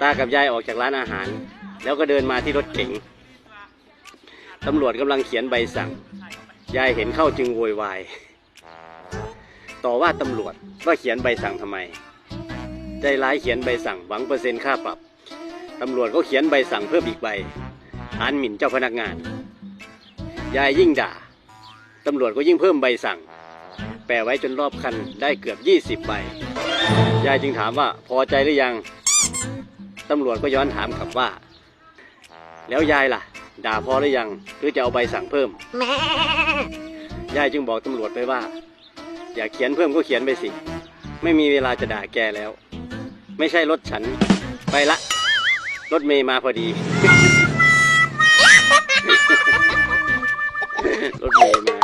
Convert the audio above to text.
ตากับยายออกจากร้านอาหาร แล้วก็เดินมาที่รถเก๋งตำรวจกำลังเขียนใบสั่ง ยายเห็นเข้าจึงโวยวาย ต่อว่าตำรวจว่าเขียนใบสั่งทำไม ใจร้ายเขียนใบสั่งหวังเปอร์เซ็นต์ค่าปรับ ตำรวจก็เขียนใบสั่งเพิ่มอีกใบฐานหมิ่นเจ้าพนักงาน ยายยิ่งด่า ตำรวจก็ยิ่งเพิ่มใบสั่ง แปะไว้จนรอบคันได้เกือบ 20 ใบ ยายจึงถามว่าพอใจหรือยัง ตำรวจก็ย้อนถามกลับว่า แล้วยายล่ะ ด่าพอหรือยัง หรือจะเอาใบสั่งเพิ่ม ยายจึงบอกตำรวจไปว่า อยากเขียนเพิ่มก็เขียนไปสิ ไม่มีเวลาจะด่าแกแล้ว ไม่ใช่รถฉัน ไปละ รถเมย์มาพอดี รถเมย์มา